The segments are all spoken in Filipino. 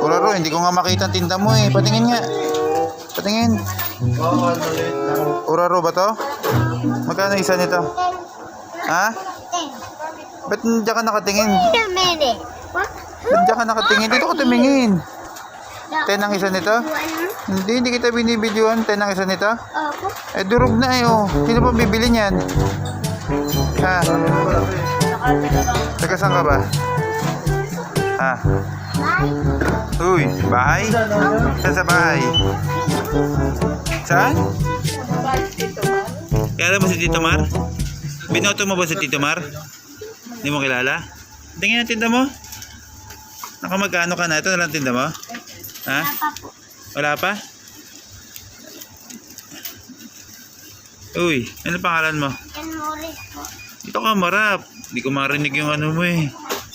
Uraro, hindi ko nga makita ang tinda mo eh. Patingin nga. Patingin. Uraro ba to? Magkano isa nito? Ha? Ba't diyan ka nakatingin? Ba't diyan ka nakatingin? Dito ka tumingin. Ten ang isa nito? Hindi, hindi kita binibidyohan. Ten ang isa nito? Opo. Eh, durog na eh, oh. Sino pa bibili niyan? Ha? Taga ka ba? Ha? Uy, bahay? Saan sa bahay? Saan? Kaya mo si Tito Mar? Binoto mo ba si Tito Mar? Hindi mo kilala? Tingnan ang tinda mo. Nakamagkano ka na? Ito na lang tinda mo? Ha? Wala pa? Uy, ano pangalan mo? Yan Morris po. Dito ka marap. Hindi ko marinig yung ano mo eh.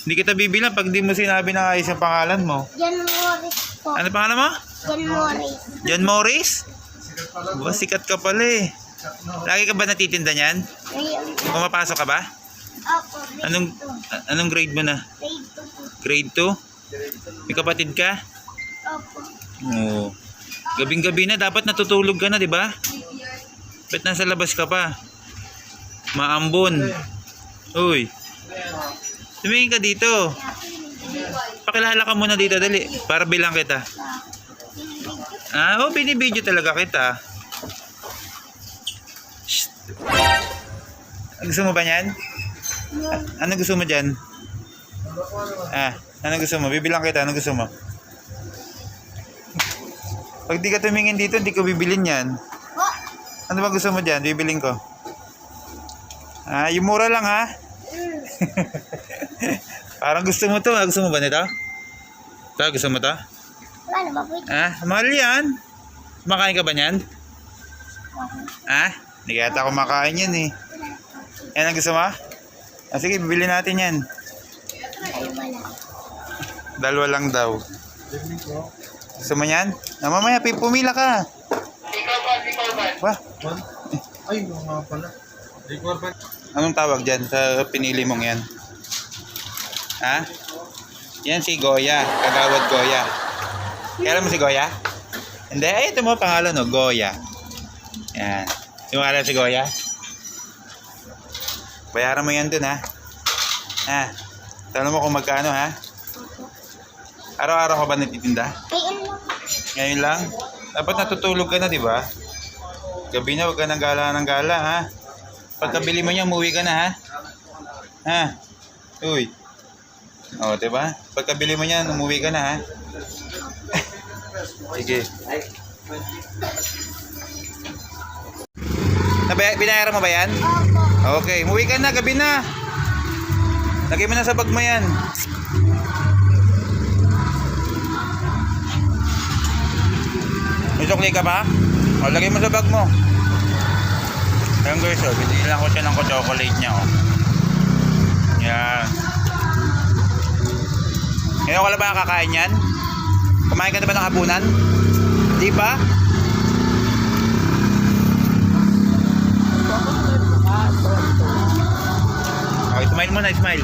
Hindi kita bibilang pag di mo sinabi na ayos yung pangalan mo. Yan Morris po. Ano pangalan mo? Yan Morris. John Morris? Ba, sikat ka pala eh. Lagi ka ba natitinda niyan? Pumapasok ka ba? Opo. Grade Anong, a- anong grade mo na? Grade 2 po. Grade 2? May kapatid ka? Opo. Oo. Gabing-gabi na, dapat natutulog ka na, di ba? Ba't nasa labas ka pa? Maambon. Uy. Tumingin ka dito. Pakilala ka muna dito, dali. Para bilang kita. Ah, oh, binibidyo talaga kita. Shh. Gusto mo ba yan? A- ano gusto mo dyan? Ah, ano gusto mo? Bibilang kita, ano gusto mo? Pag di ka tumingin dito, di ko bibilin yan. Ano ba gusto mo dyan? Bibiling ko. Ah, yung mura lang ha? Parang gusto mo to. Gusto mo ba nito? Ito, gusto mo to? Wala ba po ito? Ah, mahal yan. Makain ka ba niyan? Ah, hindi kaya ako makain yan eh. Yan ang gusto mo? Ah, sige, bibili natin yan. Dalawa lang daw. Gusto mo yan? Ah, mamaya, pumila ka. Wah, Ay, nga pala. Anong tawag dyan sa pinili mong yan? Ha? Yan si Goya. Kagawad Goya. Kaya mo si Goya? Hindi. Ay, ito mo pangalan, no? Goya. Yan. Sumalan si Goya? Bayaran mo yan dun, ha? Ha? Tanong mo kung magkano, ha? Araw-araw ka ba natitinda? Ngayon lang? Dapat natutulog ka na, di ba? Gabi na, huwag ka nang gala ng gala, ha? Pagkabili mo niya, umuwi ka na, ha? Ha? Uy. O, di ba? Pagkabili mo niya, umuwi ka na, ha? Sige. Nabay binayaran mo ba yan? Okay, umuwi ka na, gabi na. Lagay mo na sa bag mo yan. May sukli ka ba? O, lagay mo sa bag mo. Ayan guys, oh, binilang ko siya ng chocolate niya, oh. Yan. Ngayon ka lang ba kakain yan? Kumain ka na ba ng hapunan? Di ba? Okay, smile muna, smile.